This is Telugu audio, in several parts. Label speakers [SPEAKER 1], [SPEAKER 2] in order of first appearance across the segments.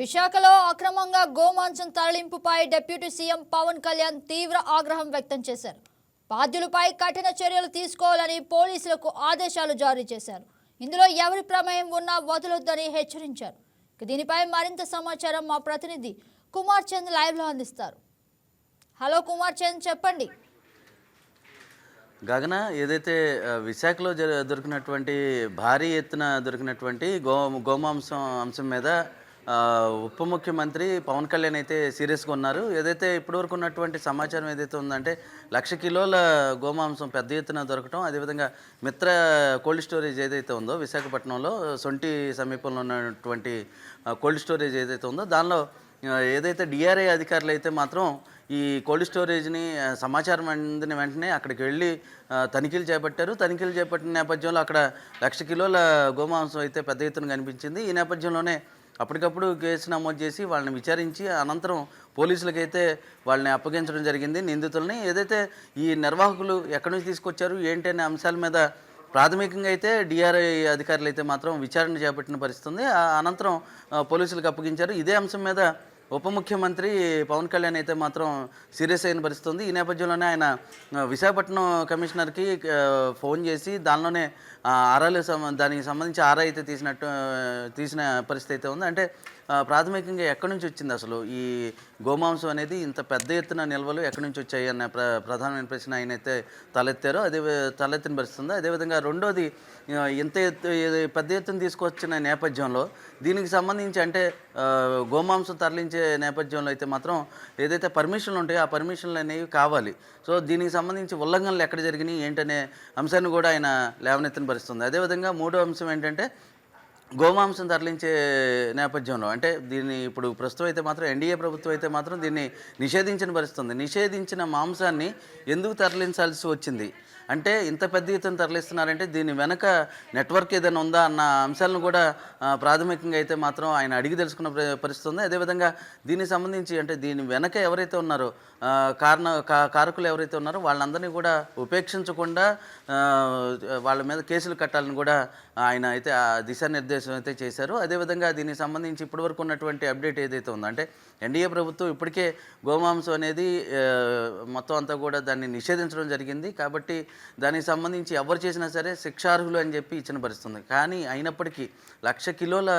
[SPEAKER 1] విశాఖలో అక్రమంగా గోమాంసం తరలింపుపై డిప్యూటీ సీఎం పవన్ కళ్యాణ్ తీవ్ర ఆగ్రహం వ్యక్తం చేశారు. బాధ్యులపై కఠిన చర్యలు తీసుకోవాలని పోలీసులకు ఆదేశాలు జారీ చేశారు. ఇందులో ఎవరి ప్రమేయం ఉన్నా వదలొద్దని హెచ్చరించారు. దీనిపై మరింత సమాచారం మా ప్రతినిధి కుమార్ చంద్ లైవ్లో అందిస్తారు. హలో కుమార్ చంద్ చెప్పండి.
[SPEAKER 2] గగన ఏదైతే విశాఖలో దొరికినటువంటి భారీ ఎత్తున దొరికినటువంటి గో గోమాంసం అంశం మీద ఉప ముఖ్యమంత్రి పవన్ కళ్యాణ్ అయితే సీరియస్గా ఉన్నారు. ఏదైతే ఇప్పటివరకు ఉన్నటువంటి సమాచారం ఏదైతే ఉందంటే లక్ష కిలోల గోమాంసం పెద్ద ఎత్తున దొరకటం అదేవిధంగా మిత్ర కోల్డ్ స్టోరేజ్ ఏదైతే ఉందో విశాఖపట్నంలో సొంటి సమీపంలో ఉన్నటువంటి కోల్డ్ స్టోరేజ్ ఏదైతే ఉందో దానిలో ఏదైతే డిఆర్ఐ అధికారులు అయితే మాత్రం ఈ కోల్డ్ స్టోరేజ్ని సమాచారం అందిన వెంటనే అక్కడికి వెళ్ళి తనిఖీలు చేపట్టారు. తనిఖీలు చేపట్టిన నేపథ్యంలో అక్కడ లక్ష కిలోల గోమాంసం అయితే పెద్ద ఎత్తున కనిపించింది. ఈ నేపథ్యంలోనే అప్పటికప్పుడు కేసు నమోదు చేసి వాళ్ళని విచారించి అనంతరం పోలీసులకైతే వాళ్ళని అప్పగించడం జరిగింది. నిందితుల్ని ఏదైతే ఈ నిర్వాహకులు ఎక్కడి నుంచి తీసుకొచ్చారు ఏంటి అనే అంశాల మీద ప్రాథమికంగా అయితే డిఆర్ఐ అధికారులు అయితే మాత్రం విచారణ చేపట్టిన పరిస్థితి ఉంది ఆ అనంతరం పోలీసులకు అప్పగించారు. ఇదే అంశం మీద ఉప ముఖ్యమంత్రి పవన్ కళ్యాణ్ అయితే మాత్రం సీరియస్ అయిన పరిస్థితి ఉంది ఈ నేపథ్యంలోనే ఆయన విశాఖపట్నం కమిషనర్కి ఫోన్ చేసి దానిలోనే ఆరాలు దానికి సంబంధించి ఆరా అయితే తీసినట్టు తీసిన పరిస్థితి అయితే ఉంది. అంటే ప్రాథమికంగా ఎక్కడి నుంచి వచ్చింది అసలు? ఈ గోమాంసం అనేది ఇంత పెద్ద ఎత్తున నిల్వలు ఎక్కడి నుంచి వచ్చాయి అన్న ప్ర ప్రధానమైన ప్రశ్న ఆయన అయితే తలెత్తారో. అదే తలెత్తిన పరిస్థితుంది. అదేవిధంగా రెండోది ఇంత ఎత్తు పెద్ద ఎత్తున తీసుకొచ్చిన నేపథ్యంలో దీనికి సంబంధించి అంటే గోమాంసం తరలించే నేపథ్యంలో అయితే మాత్రం ఏదైతే పర్మిషన్లు ఉంటాయో ఆ పర్మిషన్లు అనేవి కావాలి. సో దీనికి సంబంధించి ఉల్లంఘనలు ఎక్కడ జరిగినాయి ఏంటనే అంశాన్ని కూడా ఆయన లేవనెత్తిన పరిస్థితుంది. అదేవిధంగా మూడో అంశం ఏంటంటే గోమాంసం తరలించే నేపథ్యంలో అంటే దీన్ని ఇప్పుడు ప్రస్తుతం అయితే మాత్రం ఎన్డీఏ ప్రభుత్వం అయితే మాత్రం దీన్ని నిషేధించిన పరిస్థితుంది. నిషేధించిన మాంసాన్ని ఎందుకు తరలించాల్సి వచ్చింది? అంటే ఇంత పెద్ద ఎత్తున తరలిస్తున్నారంటే దీని వెనక నెట్వర్క్ ఏదైనా ఉందా అన్న అంశాలను కూడా ప్రాథమికంగా అయితే మాత్రం ఆయన అడిగి తెలుసుకున్న ప్ర- పరిస్థితి ఉంది. అదేవిధంగా దీనికి సంబంధించి అంటే దీని వెనక ఎవరైతే ఉన్నారో కారణ కా- కారకులు ఎవరైతే ఉన్నారో వాళ్ళందరినీ కూడా ఉపేక్షించకుండా వాళ్ళ మీద కేసులు కట్టాలని కూడా ఆయన అయితే ఆ దిశానిర్దేశం అయితే చేశారు. అదేవిధంగా దీనికి సంబంధించి ఇప్పటివరకు ఉన్నటువంటి అప్డేట్ ఏదైతే ఉందో అంటే ఎన్డీఏ ప్రభుత్వం ఇప్పటికే గోమాంసం అనేది మొత్తం అంతా కూడా దాన్ని నిషేధించడం జరిగింది. కాబట్టి దానికి సంబంధించి ఎవరు చేసినా సరే శిక్షార్హులు అని చెప్పి ఇచ్చిన పరిస్థితుంది. కానీ అయినప్పటికీ లక్ష కిలోల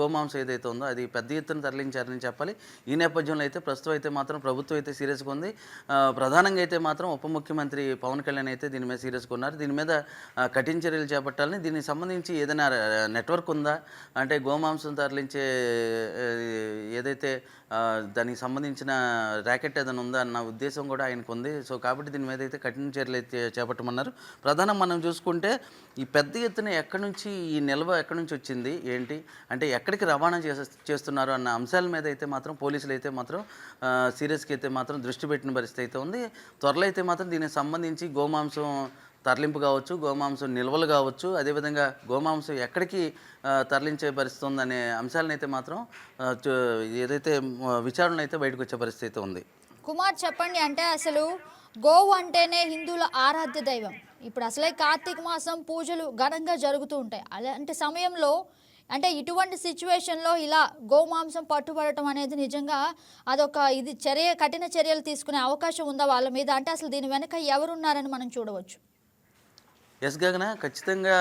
[SPEAKER 2] గోమాంసం ఏదైతే ఉందో అది పెద్ద ఎత్తున తరలించారని చెప్పాలి. ఈ నేపథ్యంలో అయితే ప్రస్తుతం అయితే మాత్రం ప్రభుత్వం అయితే సీరియస్గా ఉంది. ప్రధానంగా అయితే మాత్రం ఉప ముఖ్యమంత్రి పవన్ కళ్యాణ్ అయితే దీని మీద సీరియస్గా ఉన్నారు. దీని మీద కఠిన చర్యలు చేపట్టాలని దీనికి సంబంధించి ఏదైనా నెట్వర్క్ ఉందా? అంటే గోమాంసం తరలించే ఏదైతే దానికి సంబంధించిన ర్యాకెట్ ఏదైనా ఉందా అన్న ఉద్దేశం కూడా ఆయనకు ఉంది. సో కాబట్టి దీని మీద అయితే కఠిన చర్యలు అయితే చేపట్టమన్నారు. ప్రధానం మనం చూసుకుంటే ఈ పెద్ద ఎత్తున ఎక్కడి నుంచి ఈ నిల్వ ఎక్కడి నుంచి వచ్చింది? ఏంటి? అంటే ఎక్కడికి రవాణా చేసే చేస్తున్నారు అన్న అంశాల మీద అయితే మాత్రం పోలీసులు అయితే మాత్రం సీరియస్కి అయితే మాత్రం దృష్టి పెట్టిన పరిస్థితి అయితే ఉంది. త్వరలో అయితే మాత్రం దీనికి సంబంధించి గోమాంసం తరలింపు కావచ్చు గోమాంసం నిల్వలు కావచ్చు అదేవిధంగా గోమాంసం ఎక్కడికి తరలించే పరిస్థితి ఉందనే అంశాలనైతే మాత్రం ఏదైతే విచారణ అయితే బయటకు వచ్చే పరిస్థితి ఉంది.
[SPEAKER 1] కుమార్ చెప్పండి అంటే అసలు గోవు అంటేనే హిందువుల ఆరాధ్య దైవం. ఇప్పుడు అసలే కార్తీక మాసం పూజలు ఘనంగా జరుగుతూ ఉంటాయి. అలాంటి సమయంలో అంటే ఇటువంటి సిచ్యువేషన్లో ఇలా గోమాంసం పట్టుబడటం అనేది నిజంగా అదొక ఇది చర్య కఠిన చర్యలు తీసుకునే అవకాశం ఉందా వాళ్ళ మీద? అంటే అసలు దీని వెనక ఎవరున్నారని మనం చూడవచ్చు.
[SPEAKER 2] ఎస్ గగన ఖచ్చితంగా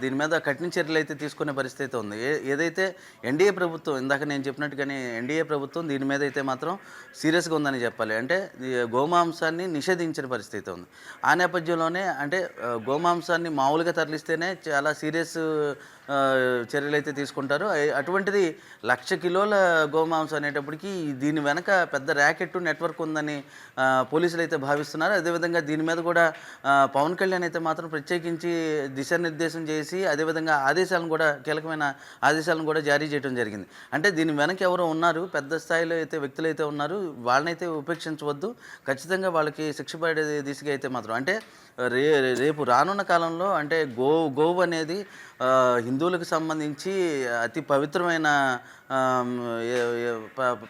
[SPEAKER 2] దీని మీద కఠిన చర్యలు అయితే తీసుకునే పరిస్థితి అయితే ఉంది ఏదైతే ఎన్డీఏ ప్రభుత్వం ఇందాక నేను చెప్పినట్టుగానే ఎన్డీఏ ప్రభుత్వం దీని మీద అయితే మాత్రం సీరియస్గా ఉందని చెప్పాలి. అంటే గోమాంసాన్ని నిషేధించిన పరిస్థితి అయితే ఉంది. ఆ నేపథ్యంలోనే అంటే గోమాంసాన్ని మామూలుగా తరలిస్తేనే చాలా సీరియస్ చర్యలు అయితే తీసుకుంటారు. అటువంటిది లక్ష కిలోల గోమాంసం అనేటప్పటికీ దీని వెనక పెద్ద ర్యాకెట్ నెట్వర్క్ ఉందని పోలీసులు అయితే భావిస్తున్నారు. అదేవిధంగా దీని మీద కూడా పవన్ కళ్యాణ్ అయితే మాత్రం ప్రత్యేకించి దిశానిర్దేశం చేసి అదేవిధంగా ఆదేశాలను కూడా కీలకమైన ఆదేశాలను కూడా జారీ చేయడం జరిగింది. అంటే దీని వెనక ఎవరో ఉన్నారు పెద్ద స్థాయిలో అయితే వ్యక్తులు అయితే ఉన్నారు వాళ్ళనైతే ఉపేక్షించవద్దు. ఖచ్చితంగా వాళ్ళకి శిక్ష పడే దిశగా అయితే మాత్రం. అంటే రే రేపు రానున్న కాలంలో అంటే గో గోవు అనేది హిందువులకు సంబంధించి అతి పవిత్రమైన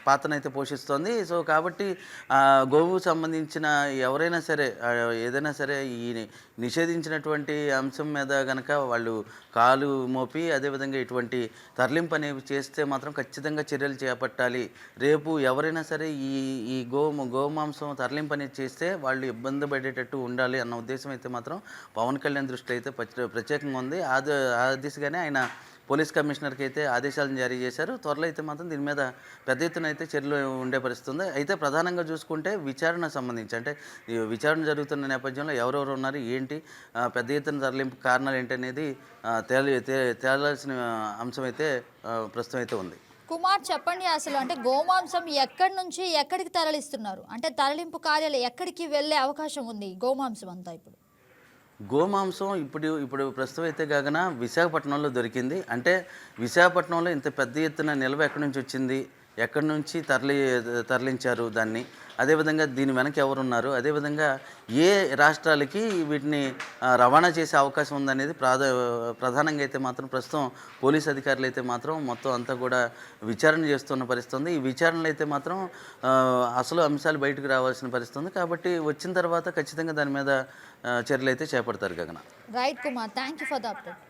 [SPEAKER 2] పాత్రనైతే పోషిస్తోంది. సో కాబట్టి గోవుకు సంబంధించిన ఎవరైనా సరే ఏదైనా సరే ఈ నిషేధించినటువంటి అంశం మీద కనుక వాళ్ళు కాలు మోపి అదేవిధంగా ఇటువంటి తరలింపు అనేవి చేస్తే మాత్రం ఖచ్చితంగా చర్యలు చేపట్టాలి. రేపు ఎవరైనా సరే ఈ ఈ గో గోమాంసం తరలింపు అనేది చేస్తే వాళ్ళు ఇబ్బంది పడేటట్టు ఉండాలి అన్న ఉద్దేశం అయితే మాత్రం పవన్ కళ్యాణ్ దృష్టిలో అయితే ప్రత్యేకంగా ఉంది. ఆ దిశగానే ఆయన పోలీస్ కమిషనర్కి అయితే ఆదేశాలను జారీ చేశారు. త్వరలో అయితే మాత్రం దీని మీద పెద్ద ఎత్తున అయితే చర్యలు ఉండే పరిస్థితి ఉంది. అయితే ప్రధానంగా చూసుకుంటే విచారణ సంబంధించి అంటే విచారణ జరుగుతున్న నేపథ్యంలో ఎవరెవరు ఉన్నారు ఏంటి పెద్ద ఎత్తున తరలింపు కారణాలు ఏంటి అనేది తేలి తేలాల్సిన అంశం అయితే ప్రస్తుతం అయితే ఉంది.
[SPEAKER 1] కుమార్ చెప్పండి అసలు అంటే గోమాంసం ఎక్కడి నుంచి ఎక్కడికి తరలిస్తున్నారు? అంటే తరలింపు కార్యాలు ఎక్కడికి వెళ్ళే అవకాశం ఉంది గోమాంసం అంతా ఇప్పుడు?
[SPEAKER 2] గోమాంసం ఇప్పుడు ఇప్పుడు ప్రస్తుతం అయితే కాగన విశాఖపట్నంలో దొరికింది. అంటే విశాఖపట్నంలో ఇంత పెద్ద ఎత్తున నిల్వ ఎక్కడి నుంచి వచ్చింది? ఎక్కడి నుంచి తరలి తరలించారు దాన్ని. అదేవిధంగా దీని వెనక ఎవరున్నారు? అదేవిధంగా ఏ రాష్ట్రాలకి వీటిని రవాణా చేసే అవకాశం ఉందనేది ప్రాధ ప్రధానంగా అయితే మాత్రం ప్రస్తుతం పోలీస్ అధికారులు అయితే మాత్రం మొత్తం అంతా కూడా విచారణ చేస్తున్న పరిస్థితి ఉంది ఈ విచారణలు అయితే మాత్రం అసలు అంశాలు బయటకు రావాల్సిన పరిస్థితి ఉంది కాబట్టి వచ్చిన తర్వాత ఖచ్చితంగా దాని మీద చర్యలు అయితే చేపడతారు Gagana.
[SPEAKER 1] Right Kumar thank you for the update